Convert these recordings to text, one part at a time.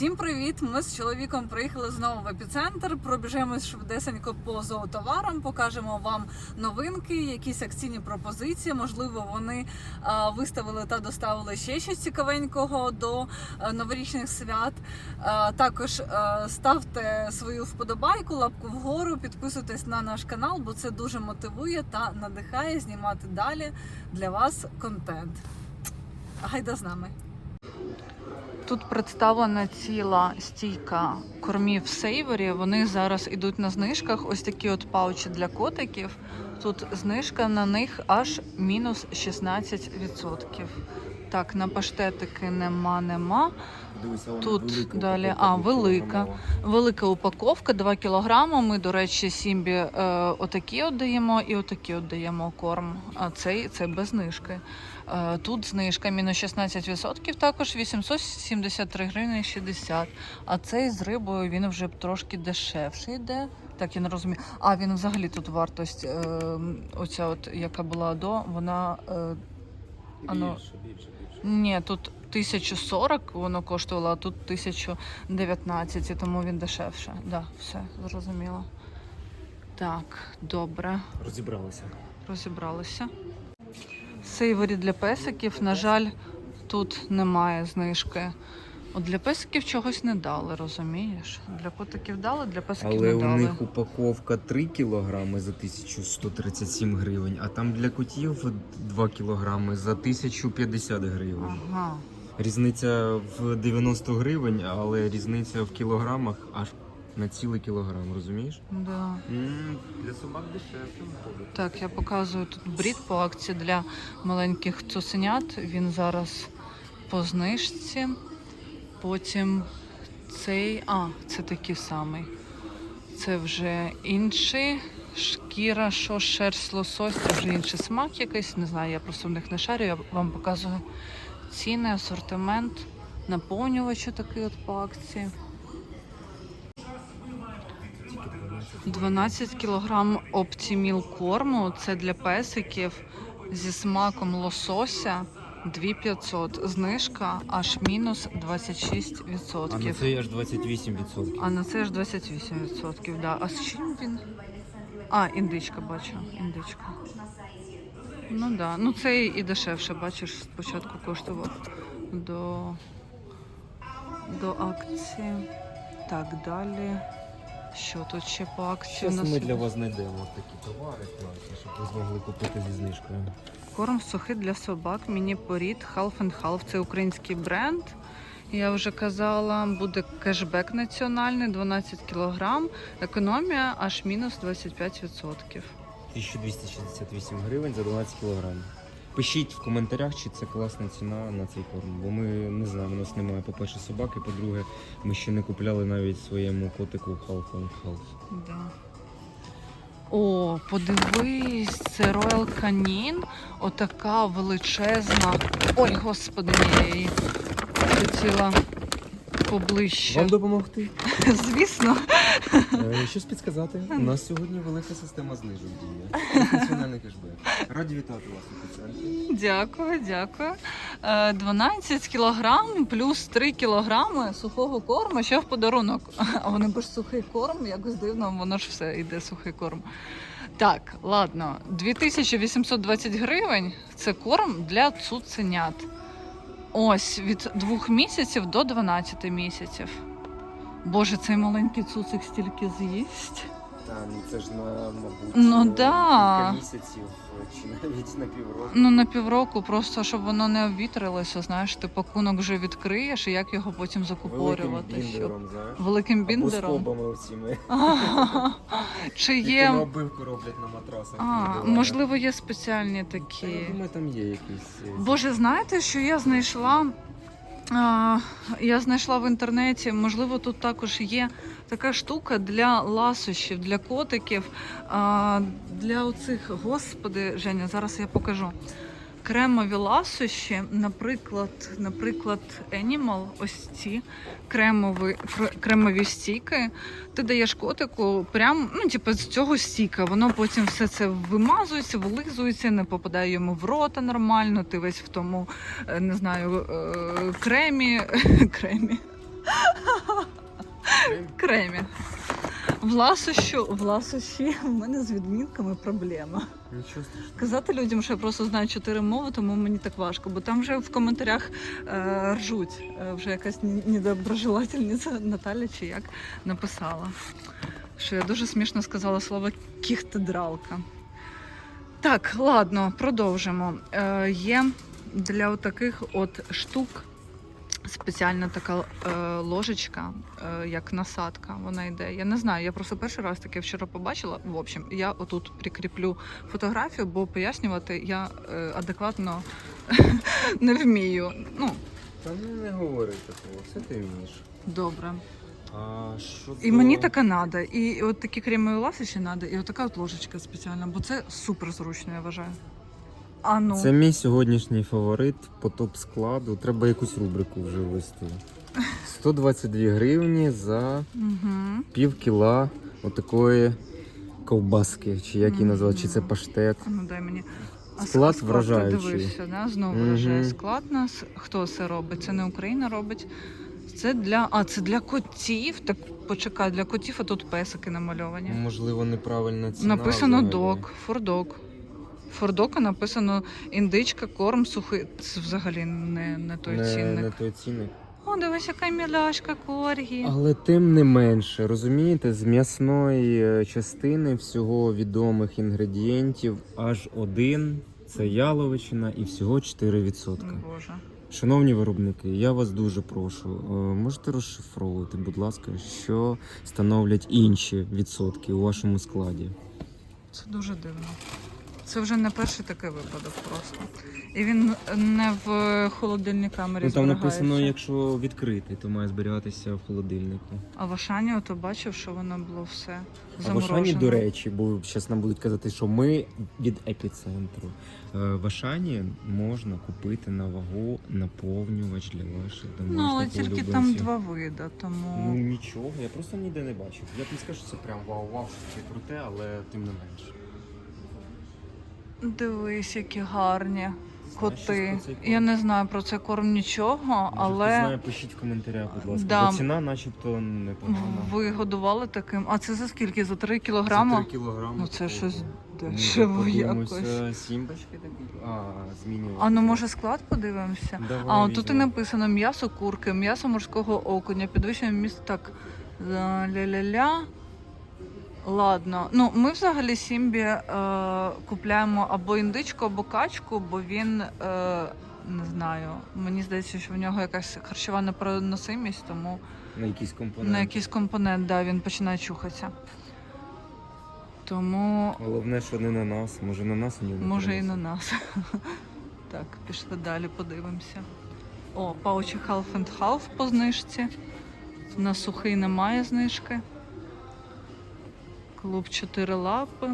Всім привіт! Ми з чоловіком приїхали знову в епіцентр. Пробіжемось швидесенько по зоотоварам, покажемо вам новинки, якісь акційні пропозиції. Можливо, вони виставили та доставили ще щось цікавенького до новорічних свят. Також ставте свою вподобайку, лапку вгору, підписуйтесь на наш канал, бо це дуже мотивує та надихає знімати далі для вас контент. Гайда з нами. Тут представлена ціла стійка кормів сейвері. Вони зараз ідуть на знижках. Ось такі от паучі для котиків. Тут знижка на них аж мінус 16%. Так, на паштетики нема, нема. Тут далі- а, велика. Велика упаковка, 2 кілограми. Ми, до речі, Сімбі е, отакі от даємо і отакі от даємо корм. А цей це без знижки. Е, тут знижка мінус 16%, також 873 гривні 60. А цей з рибою він вже трошки дешевший йде. Так, я не розумію. А він взагалі тут вартість, е, оця, от, яка була до, вона. Е, Більше, більше, більше. ні, тут 1040 воно коштувало, а тут 1019, і тому він дешевше. Да, все, зрозуміло. Так, добре, Розібралися. розібралися. Сейворі для песиків, на жаль, тут немає знижки. От для песиків чогось не дали, розумієш? Для котиків дали, для песиків Але не у них упаковка 3 кілограми за 1137 гривень, а там для котів 2 кілограми за 1050 гривень. Ага. Різниця в 90 гривень, але різниця в кілограмах аж на цілий кілограм, розумієш? Да. м для собак дешевше виходить. Так, я показую тут брід по акції для маленьких цуценят. Він зараз по знижці. Потім цей. А, це такий самий. Це вже інший. Шкіра, що шерсть лосось, це вже інший смак якийсь. Не знаю, я просто в них не шарю. Я вам показую ціни, асортимент, наповнювачі такий от по акції. 12 кілограм оптіміл корму. Це для песиків зі смаком лосося. 2500. Знижка аж мінус 26%. А на це аж 28%. А на це ж 28%. Да. А з чим він? А, індичка бачу. Індичка. Ну да. Ну цей і дешевше, бачиш, спочатку коштував до, до акції. Так, далі. Що тут ще по акції? у Зараз нас ми для вас знайдемо такі товари класні, щоб ви змогли купити зі знижкою. Корм сухий для собак, міні-порід, Half and Half. Це український бренд. Я вже казала, буде кешбек національний, 12 кг. Економія аж мінус 25%. 1268 гривень за 12 кілограмів. Пишіть в коментарях, чи це класна ціна на цей корм, бо ми не знаємо, у нас немає, по-перше, собаки, по-друге, ми ще не купляли навіть своєму котику Half and Half. Да. О, подивись, це Royal Canin. Отака величезна. Ой, господи, я її хотіла поближче. Вам допомогти? Звісно. Е, Щось підказати. У нас сьогодні велика система знижок діє. Національний кешбек. Раді вітати вас у центрі. Дякую, дякую. Е, 12 кілограм плюс 3 кілограми сухого корму ще в подарунок. А вони б ж сухий корм, якось дивно, воно ж все йде сухий корм. Так, ладно, 2820 гривень це корм для цуценят. Ось від 2 місяців до 12 місяців. Боже, цей маленький цуцик стільки з'їсть. Та, ну це ж на, мабуть, Ну е, да. місяців е, чи навіть на півроку. Ну, на півроку, просто щоб воно не обвітрилося, знаєш, ти пакунок вже відкриєш, і як його потім Великим закупорювати. Щоб... знаєш. Великим Або біндером. скобами оціми. Чи є. обивку роблять на матрасах. А, можливо, є спеціальні Та, Я такі. думаю, там є якісь. е, Боже, знаєте, що я знайшла? Я знайшла в інтернеті, можливо, тут також є така штука для ласощів, для котиків, для оцих, господи, Женя, зараз я покажу. Кремові ласощі, наприклад, наприклад, Animal, ось ці кремові, кр- кремові стіки. Ти даєш котику прям, ну, типу, з цього стіка. Воно потім все це вимазується, вилизується, не попадає йому в рота нормально. Ти весь в тому, е, не знаю, е, кремі, кремі. Кремі. В ласощу, в ласощі в мене з відмінками проблема. Нічого страшного. Казати людям, що я просто знаю чотири мови, тому мені так важко, бо там вже в коментарях е, ржуть. Е, вже якась недоброжелательниця Наталя чи як написала. Що я дуже смішно сказала слово кіхтедралка. Так, ладно, продовжимо. Е, є для таких от штук спеціальна така е, ложечка, е, як насадка. Вона йде. Я не знаю, я просто перший раз таке вчора побачила. В общем, я отут прикріплю фотографію, бо пояснювати я е, адекватно не вмію. Ну, Та ну не говори такого, все ти вмієш. добре. А що І то- мені така надо. І от такі кремові ласощі надо, і от така от ложечка спеціальна, бо це супер зручно, я вважаю. А ну. Це мій сьогоднішній фаворит по топ складу. Треба якусь рубрику вже ввести. 122 гривні за Угу. пів кіла отакої ковбаски, чи як її назвати, чи це паштет. А Ну дай мені. А Склад ти вражаючий. дивишся, да? знову Мгм. вражає склад нас. Хто це робить? Це не Україна робить. Це для. А, це для котів. Так почекай, для котів, а тут песики намальовані. Можливо, неправильна ціна. написано взагалі. док, фордок. Фордока написано індичка, корм, сухий. Це взагалі не, не той не, цінник. не той цінник. О, дивись, яка міляшка коргі. Але тим не менше, розумієте, з м'ясної е, частини всього відомих інгредієнтів аж один це яловичина і всього 4%. Боже. Шановні виробники, я вас дуже прошу, е, можете розшифровувати, будь ласка, що становлять інші відсотки у вашому складі. Це дуже дивно. Це вже не перший такий випадок просто. І він не в холодильній камері Ну, там зберігається. написано, якщо відкритий, то має зберігатися в холодильнику. А в Ашані ото бачив, що воно було все А в заморожено. Ашані, до речі, бо зараз нам будуть казати, що ми від епіцентру. Е, В Ашані можна купити на вагу наповнювач для ваших домашніх Ну, але тільки улюбленців. там два види, Ну нічого, я просто ніде не бачив. Я б не скажу, що це прям вау-вау, що це круте, але тим не менше. Дивись, які гарні коти. Я не знаю про цей корм нічого, але знає, пишіть в коментарях, будь ласка. Да. Бо ціна начебто непогана. ви годували таким. А це за скільки? За 3 За кілограми? 3 кілограми. Ну це щось Ну, дешево якось. е, такі. А. А ну може склад подивимося? Давай А от тут і написано м'ясо курки, м'ясо морського окуня, підвищення міст так. Ля-ля-ля. Ладно. Ну, ми взагалі Сімбі е, купляємо або індичку, або качку, бо він е, не знаю. Мені здається, що в нього якась харчова непереносимість, тому На якийсь компонент. на якийсь компонент да, він починає чухатися. Тому Головне, що не на нас. Може на нас нього Може і на нас. так, пішли далі, подивимося. О, паучі Half and Half по знижці. На сухий немає знижки. Клуб 4 лапи.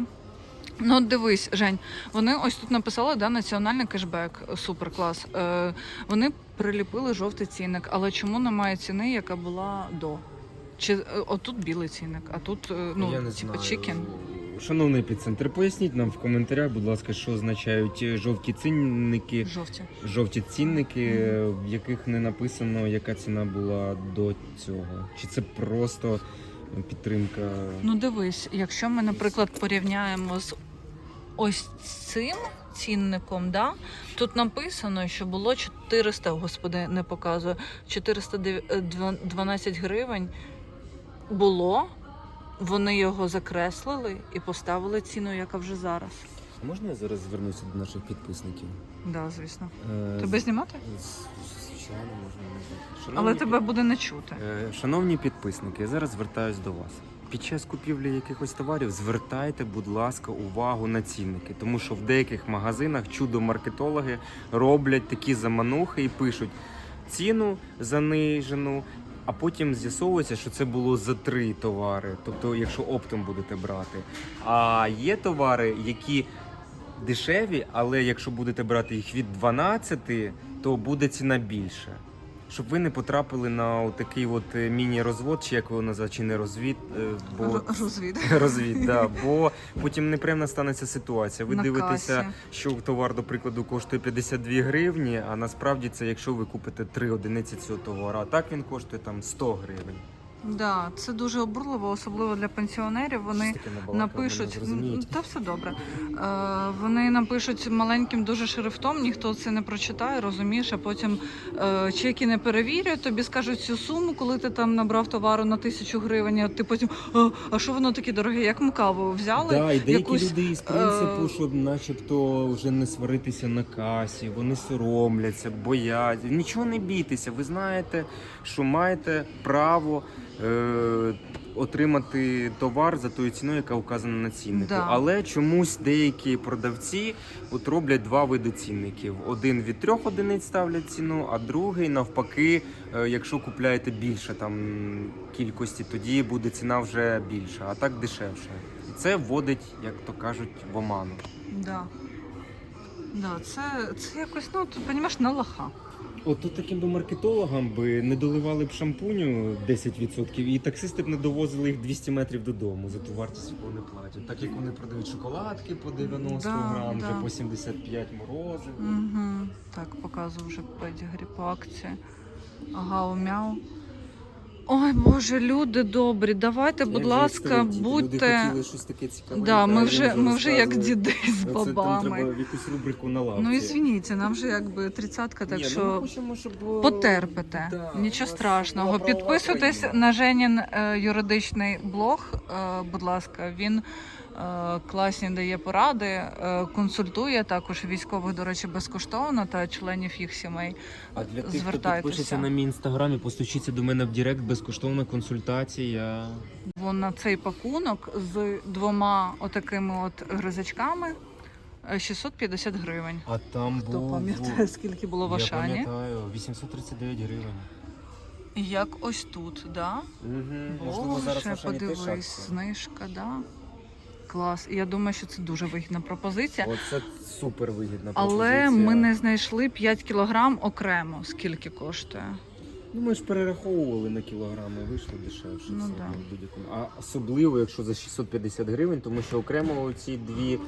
Ну, дивись, Жень, вони ось тут написали да, національний кешбек, супер клас. Е, вони приліпили жовтий цінник, але чому немає ціни, яка була до? Чи е, отут білий цінник, а тут е, ну, Я не знаю. чікен. Шановний епіцентр, поясніть нам в коментарях, будь ласка, що означають е, жовті цінники, Жовті. жовті цінники, е, в яких не написано, яка ціна була до цього. Чи це просто підтримка? Ну дивись, якщо ми, наприклад, порівняємо з ось цим цінником, да, тут написано, що було 400, господи, не показує, 412 гривень було. Вони його закреслили і поставили ціну, яка вже зараз. Можна я зараз звернуся до наших підписників? Да, звісно. Е, Тебе знімати? з- Звичайно, можна. Але Шановні тебе буде не чути. Е, Шановні підписники, я зараз звертаюсь до вас. Під час купівлі якихось товарів звертайте, будь ласка, увагу на цінники, тому що в деяких магазинах чудо-маркетологи роблять такі заманухи і пишуть ціну занижену, а потім з'ясовується, що це було за три товари, тобто, якщо оптом будете брати. А є товари, які дешеві, але якщо будете брати їх від 12, то буде ціна більша. Щоб ви не потрапили на такий от е, міні-розвод, чи як його назвати, чи не розвід, е, бо Розвід. розвід, да, бо потім неприємна станеться ситуація. Ви На дивитеся, касі. що товар, до прикладу, коштує 52 гривні, а насправді це якщо ви купите 3 одиниці цього товару, а так він коштує там 100 гривень. Да, це дуже обурливо, особливо для пенсіонерів. Вони напишуть та все добре. Е, вони напишуть маленьким дуже шрифтом, ніхто це не прочитає, розумієш, а потім е, чеки не перевірять, тобі скажуть цю суму, коли ти там набрав товару на тисячу гривень, а ти потім а, а що воно таке дороге? Як ми каву взяли? Да, і деякі якусь, люди із принципу, е, щоб начебто вже не сваритися на касі, вони соромляться, бояться. Нічого не бійтеся. Ви знаєте, що маєте право е, отримати товар за тою ціною, яка вказана на ціннику. Да. Але чомусь деякі продавці от роблять два види цінників: один від трьох одиниць ставлять ціну, а другий навпаки, е, якщо купляєте більше там кількості, тоді буде ціна вже більша, а так дешевше. Це вводить, як то кажуть, в оману. Да. Да, це, це якось, ну, ти розумієш, на лоха. От тут таким би маркетологам би не доливали б шампуню 10% і таксисти б не довозили їх 200 метрів додому за ту вартість, яку вони платять. Так як вони продають шоколадки по 90 Да, грам, да. вже по 75 морози. Угу. Так, показую вже педігрі по акції. Ага, мяу. Ой, Боже, люди добрі, давайте, будь ласка, будьте. хотіли щось таке цікаве. Да, ми вже, ми вже як діди з Це там бабами. треба якусь рубрику на лавці. Ну і звініть, нам вже якби тридцятка, так Ні, ну, що хочемо, щоб... потерпите. Да, Нічого страшного. Підписуйтесь на Женін е, юридичний блог. е, будь ласка, він е, класні дає поради, е, консультує також військових, до речі, безкоштовно та членів їх сімей. А для тих, хто підпишеться на мій інстаграмі, постучіться до мене в Директ, безкоштовна консультація. Вон на цей пакунок з двома отакими от гризачками е, 650 гривень. А там Хто був... пам'ятає, скільки було в Я Ашані? пам'ятаю, 839 гривень. Як ось тут, да? Угу. Можливо, зараз Боже, подивись, знижка, да. Клас. Я думаю, що це дуже вигідна пропозиція. Оце супер вигідна Але ми не знайшли 5 кілограм окремо. Скільки коштує? Ну, ми ж перераховували на кілограми, вийшло дешевше. Ну, да. будь-якому. А особливо, якщо за 650 гривень, тому що окремо ці дві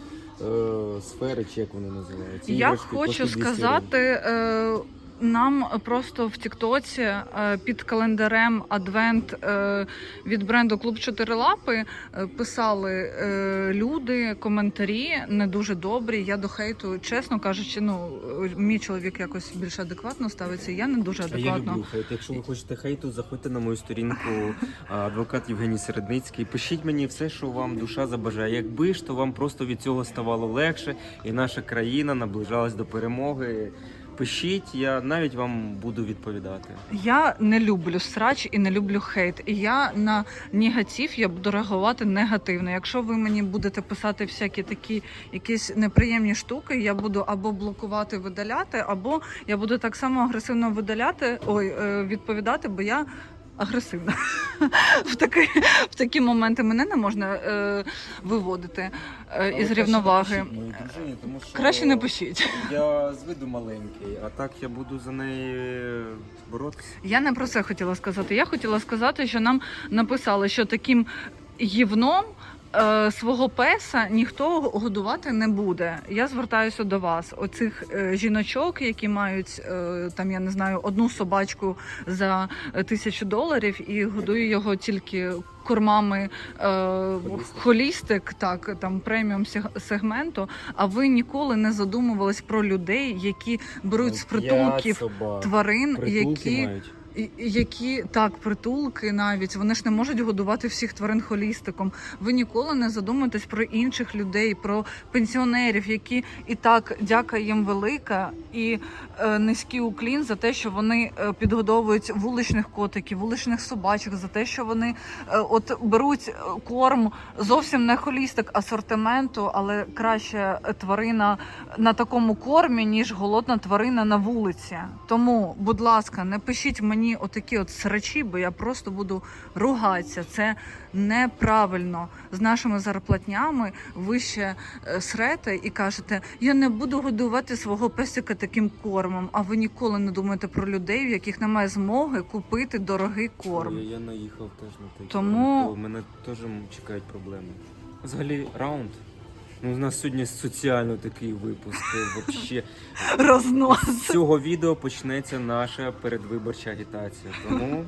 е, сфери, чи як вони називаються. Я хочу сказати. Е, нам просто в Тіктоці е, під календарем Адвент е, від бренду Клуб Чотирилапи е, писали люди коментарі не дуже добрі. Я до хейту, чесно кажучи, ну мій чоловік якось більш адекватно ставиться. Я не дуже А я люблю хейт. Якщо ви хочете хейту, заходьте на мою сторінку адвокат Євгеній Середницький. Пишіть мені все, що вам душа забажає. Якби ж то вам просто від цього ставало легше, і наша країна наближалась до перемоги. Пишіть, я навіть вам буду відповідати. Я не люблю срач і не люблю хейт. І я на негатив я буду реагувати негативно. Якщо ви мені будете писати всякі такі якісь неприємні штуки, я буду або блокувати, видаляти, або я буду так само агресивно видаляти, ой, е, відповідати, бо я. Агресивна в такі, в такі моменти мене не можна е, виводити е, із рівноваги. Краще не пишіть. Я з виду маленький, а так я буду за неї боротися. Я не про це хотіла сказати. Я хотіла сказати, що нам написали, що таким гівном е, свого песа ніхто годувати не буде. Я звертаюся до вас, оцих е, жіночок, які мають е, там, я не знаю, одну собачку за тисячу доларів і годую його тільки. Кормами е, Холістик. так там преміум сег- сегменту. А ви ніколи не задумувались про людей, які беруть з притулків собак. тварин, Притулки які мають. Які так, притулки навіть вони ж не можуть годувати всіх тварин холістиком. Ви ніколи не задумуєтесь про інших людей, про пенсіонерів, які і так дяка їм велика, і е, низький уклін за те, що вони е, підгодовують вуличних котиків, вуличних собачок, за те, що вони е, от беруть е, корм зовсім не холістик асортименту, але краще тварина на такому кормі, ніж голодна тварина на вулиці. Тому, будь ласка, не пишіть мені отакі от срачі, бо я просто буду ругатися. Це неправильно. З нашими зарплатнями ви ще е, срете і кажете, я не буду годувати свого песика таким кормом. А ви ніколи не думаєте про людей, в яких немає змоги купити дорогий корм. Я наїхав теж на той. Тому- То мене теж чекають проблеми. Взагалі, раунд. Ну, у нас сьогодні соціально такий випуск. е, Вообще. Рознос. З цього відео почнеться наша передвиборча агітація. Тому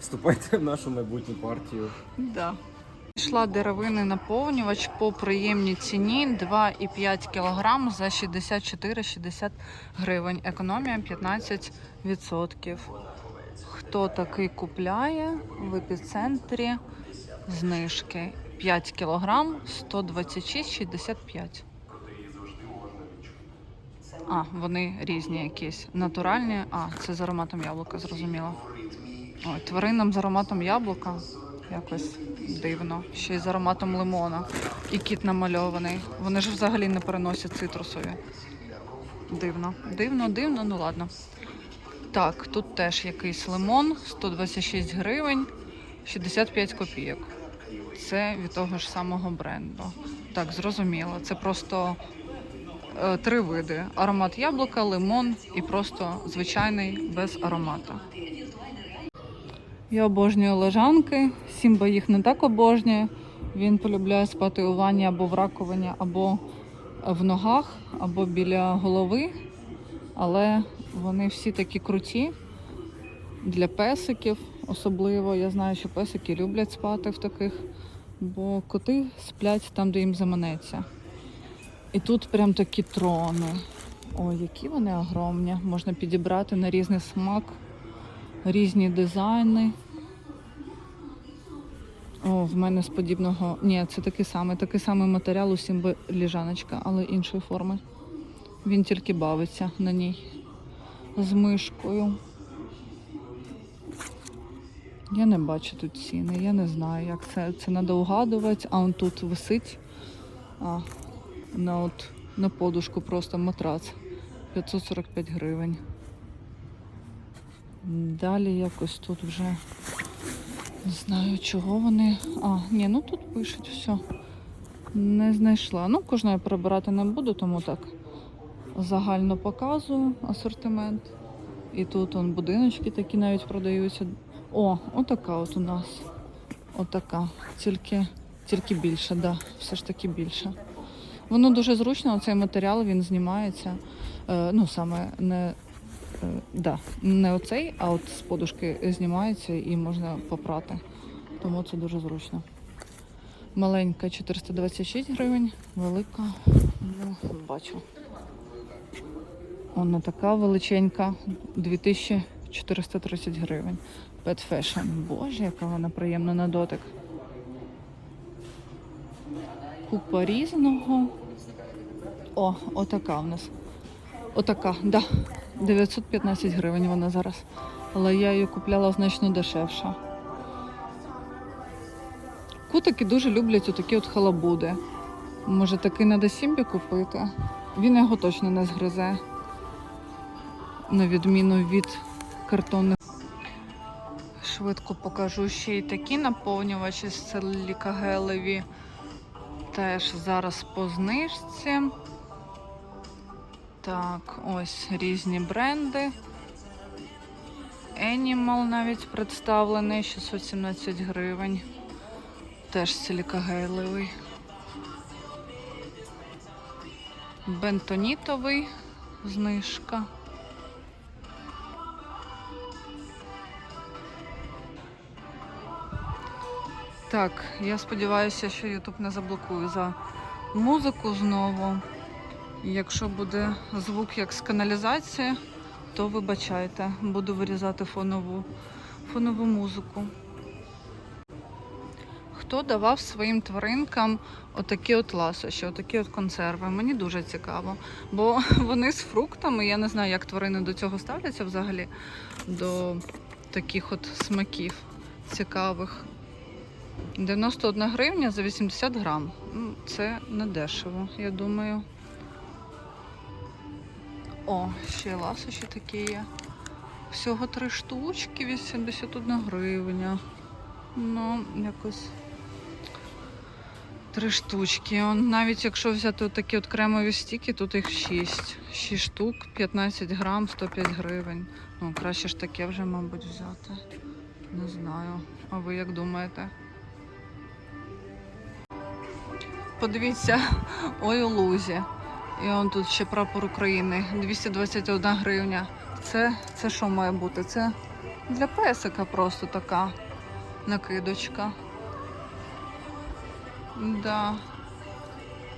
Вступайте в нашу майбутню партію. Да. Йшла деревини наповнювач по приємній ціні 2,5 кг за 64-60 гривень. Економія 15%. Хто такий купляє в епіцентрі знижки 5 кг 126,65. А, вони різні якісь. Натуральні. А, це з ароматом яблука, зрозуміло. Ой, тваринам з ароматом яблука якось дивно. Ще й з ароматом лимона. І кіт намальований. Вони ж взагалі не переносять цитрусові. Дивно. Дивно, дивно, ну ладно. Так, тут теж якийсь лимон, 126 гривень, 65 копійок. Це від того ж самого бренду. Так, зрозуміло. Це просто е, три види: аромат яблука, лимон і просто звичайний без аромату. Я обожнюю лежанки. Сімба їх не так обожнює. Він полюбляє спати у ванні або в раковині, або в ногах, або біля голови. Але вони всі такі круті для песиків, особливо. Я знаю, що песики люблять спати в таких, бо коти сплять там, де їм заманеться. І тут прям такі трони. Ой, які вони огромні. Можна підібрати на різний смак різні дизайни. О, в мене з подібного. Ні, це такий самий, такий самий матеріал у Сімби ліжаночка, але іншої форми. Він тільки бавиться на ній з мишкою. Я не бачу тут ціни, я не знаю, як це. Це треба угадувати, а он тут висить а, на, от, на подушку просто матрац. 545 гривень. Далі якось тут вже не знаю, чого вони. А, ні, ну тут пишуть все. Не знайшла. Ну, кожної перебирати не буду, тому так загально показую асортимент. І тут он будиночки такі навіть продаються. О, отака от у нас. Отака. Тільки, тільки більше, да, все ж таки більше. Воно дуже зручно, цей матеріал він знімається. Е, ну, саме не Е, Да, не оцей, а от з подушки знімається і можна попрати. Тому це дуже зручно. Маленька 426 гривень, велика, ну, бачу. Вона така величенька, 2430 гривень. Pet Fashion. Боже, яка вона приємна на дотик. Купа різного. О, отака в нас. Отака, да. 915 гривень вона зараз. Але я її купляла значно дешевше. Кутики дуже люблять отакі от халабуди. Може такий на Сімбі купити. Він його точно не згризе. На відміну від картонних. Швидко покажу ще й такі наповнювачі силікагелеві. Теж зараз по знижці. Так, ось різні бренди. Animal навіть представлений 617 гривень. Теж силікагелевий. Бентонітовий знижка. Так, я сподіваюся, що YouTube не заблокує за музику знову. Якщо буде звук як з каналізації, то вибачайте, буду вирізати фонову, фонову музику. Хто давав своїм тваринкам отакі от ласощі, отакі от консерви? Мені дуже цікаво. Бо вони з фруктами, я не знаю, як тварини до цього ставляться взагалі, до таких от смаків цікавих. 91 гривня за 80 грам. Ну, Це не дешево, я думаю. О, ще ласощі такі є. Всього три штучки, 81 гривня. Ну, якось три штучки. Навіть якщо взяти такі от кремові стіки, тут їх 6. 6 штук, 15 грам, 105 гривень. Ну, краще ж таке вже, мабуть, взяти. Не знаю. А ви як думаєте? Подивіться, ой у лузі. І он тут ще прапор України 221 гривня. Це, це що має бути? Це Для песика просто така накидочка. Да.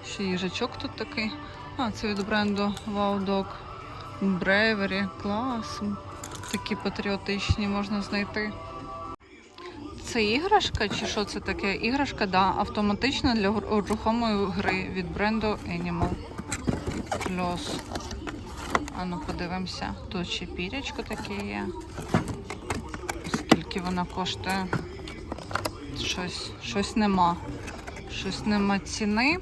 Ще їжачок тут такий. А, це від бренду Dog. Bravery. Клас. Такі патріотичні можна знайти. Це іграшка чи що це таке? Іграшка, да, автоматична для рухомої гри від бренду Animal. Plus. А ну подивимося. Тут ще пірячко таке є. Скільки вона коштує? Щось, щось нема. Щось нема ціни.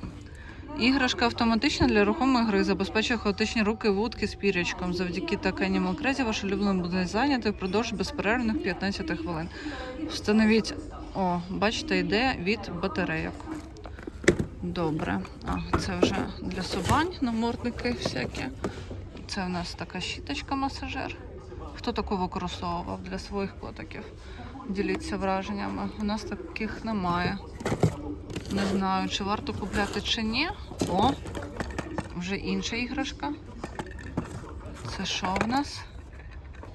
Іграшка автоматична для рухомої гри забезпечує хаотичні руки вудки з пірячком. Завдяки так Animal Crazy ваш улюблений буде зайнятий впродовж безперервних 15 хвилин. Встановіть, о, бачите, йде від батарейок. Добре. А, це вже для собань, намордники всякі. Це у нас така щіточка масажер. Хто таку використовував для своїх котиків? Діліться враженнями. У нас таких немає. Не знаю, чи варто купляти чи ні. О, вже інша іграшка. Це що в нас?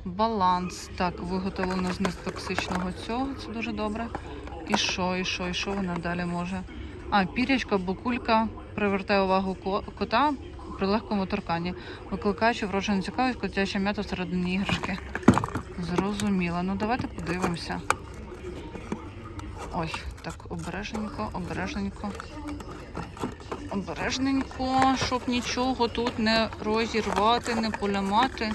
Баланс. Так, виготовлено з нетоксичного цього. Це дуже добре. І що, і що, і що вона далі може? А, пірячка або кулька привертає увагу кота при легкому торканні, викликаючи вроджену цікавість котяча м'ята всередині іграшки. Зрозуміло. Ну давайте подивимося. Ой, так, обережненько, обережненько. Обережненько, щоб нічого тут не розірвати, не поламати.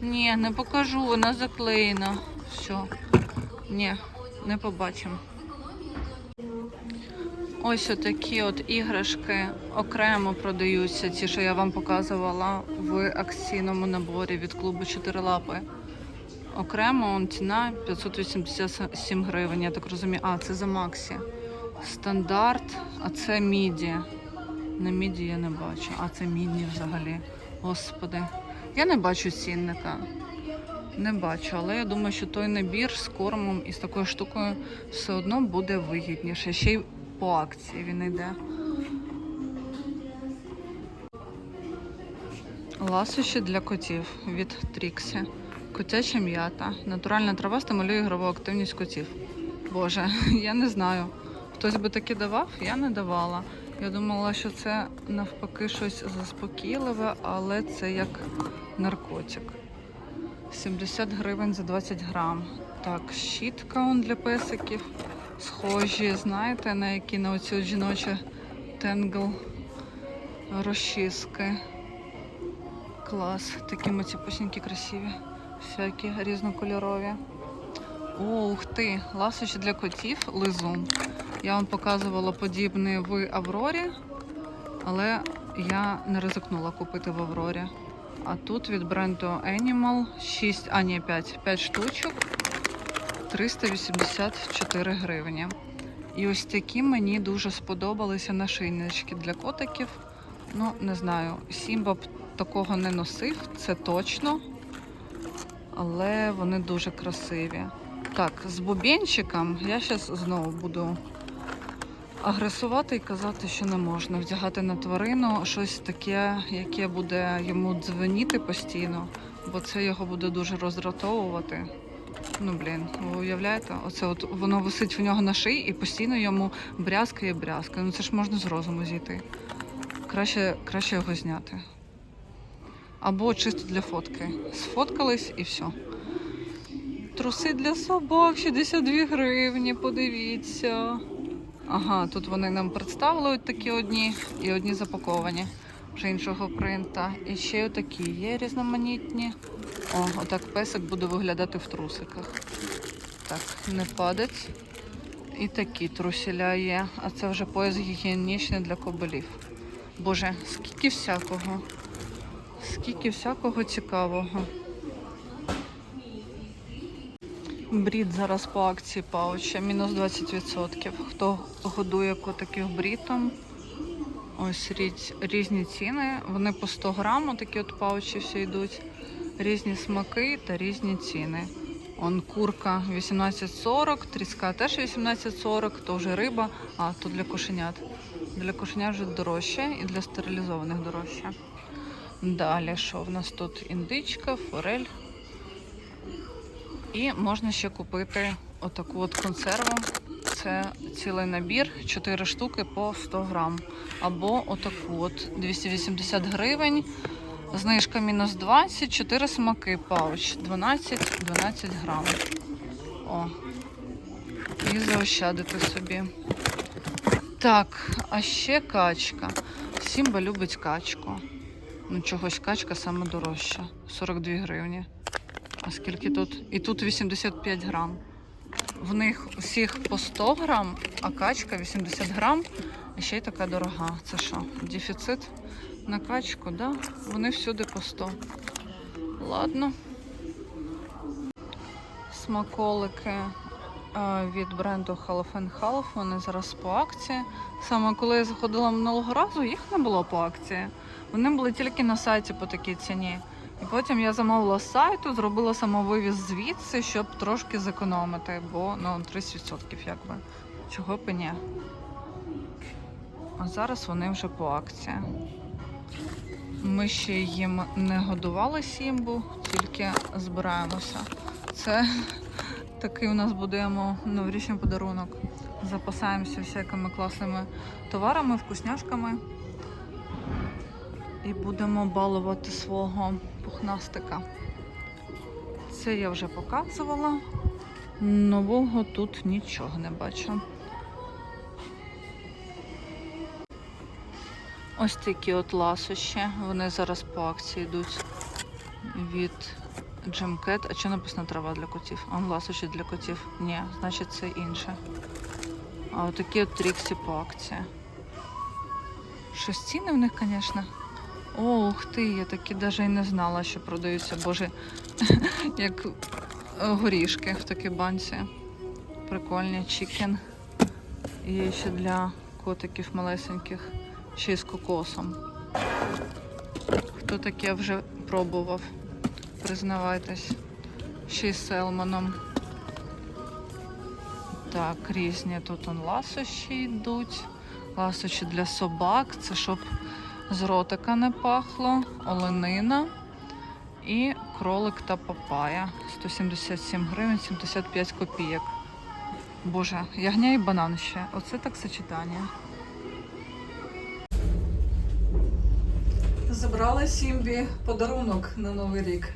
Ні, не покажу, вона заклеєна. Все. Ні, не побачимо. Ось отакі от іграшки окремо продаються, ті, що я вам показувала в акційному наборі від клубу Чотирилапи. Окремо он ціна 587 гривень, я так розумію. А, це за Максі. Стандарт, а це міді. На міді я не бачу. А це мідні взагалі. Господи. Я не бачу цінника. Не бачу, але я думаю, що той набір з кормом і з такою штукою все одно буде вигідніше. Ще й по акції він йде. Ласощі для котів від Тріксі. Котяча м'ята. Натуральна трава стимулює ігрову активність котів. Боже, я не знаю. Хтось би таке давав, я не давала. Я думала, що це навпаки щось заспокійливе, але це як наркотик. 70 гривень за 20 грам. Так, щітка он для песиків. Схожі, знаєте, на які на оцю жіночу тенгл розчіски. Клас. Такі матіпусінькі красиві. Всякі різнокольорові. Ух ти! Ласощі для котів лизун. Я вам показувала подібний в Аврорі, але я не ризикнула купити в Аврорі. А тут від бренду Animal 6, а ні, 5, 5 штучок 384 гривні. І ось такі мені дуже сподобалися нашийнички для котиків. Ну, не знаю, Сімба б такого не носив, це точно. Але вони дуже красиві. Так, з бубенчиком я зараз знову буду агресувати і казати, що не можна вдягати на тварину щось таке, яке буде йому дзвеніти постійно, бо це його буде дуже роздратовувати. Ну блін, ви уявляєте? Оце от воно висить в нього на шиї і постійно йому брязкає брязкає. Ну це ж можна з розуму зійти. Краще, краще його зняти. Або чисто для фотки. Сфоткались і все. Труси для собак 62 гривні, подивіться. Ага, тут вони нам представили такі одні і одні запаковані вже іншого принта. І ще отакі є різноманітні. О, отак песик буде виглядати в трусиках. Так, не падать. І такі трусіля є. А це вже пояс гігієнічний для кобилів. Боже, скільки всякого. Скільки всякого цікавого. Брід зараз по акції пауча, мінус 20%. Хто годує котиків брітом? Ось різ- різні ціни. Вони по 100 грам, такі от паучі всі йдуть. Різні смаки та різні ціни. Он курка 18,40, тріска теж 18,40, то вже риба, а то для кошенят. Для кошенят вже дорожче і для стерилізованих дорожче. Далі, що в нас тут? Індичка, форель. І можна ще купити отаку от консерву. Це цілий набір, 4 штуки по 100 грам. Або отаку от 280 гривень. Знижка мінус 20, 4 смаки пауч, 12, 12 грам. О. І заощадити собі. Так, а ще качка. Сімба любить качку. Ну, чогось качка саме дорожча. 42 гривні. А скільки тут? І тут 85 грам. В них усіх по 100 грам, а качка 80 грам. І ще й така дорога. Це що? Дефіцит на качку, да? Вони всюди по 100. Ладно. Смаколики е, від бренду Half Half. Вони зараз по акції. Саме коли я заходила минулого разу, їх не було по акції. Вони були тільки на сайті по такій ціні. І потім я замовила з сайту, зробила самовивіз звідси, щоб трошки зекономити, бо ну 30% якби. Чого б і ні. А зараз вони вже по акції. Ми ще їм не годували сімбу, тільки збираємося. Це такий у нас будемо новорічний подарунок. Запасаємося всякими класними товарами, вкусняшками. І будемо балувати свого пухнастика. Це я вже показувала. Нового тут нічого не бачу. Ось такі от ласощі. Вони зараз по акції йдуть від Джемкет. А що написано трава для котів? А ласощі для котів? Ні, значить це інше. А отакі от тріксі по акції. Щось ціни в них, звісно. О, ух ти, я такі навіть і не знала, що продаються, боже, як е, горішки в такій банці. Прикольні чікен. Є ще для котиків малесеньких, ще й з кокосом. Хто таке вже пробував? Признавайтесь. Ще й з селманом. Так, різні тут он ласощі йдуть. Ласощі для собак. Це щоб з ротика не пахло, оленина і кролик та папая. 177 гривень, 75 копійок. Боже, ягня і банан ще. Оце так сочетання. Забрала Сімбі подарунок на Новий рік.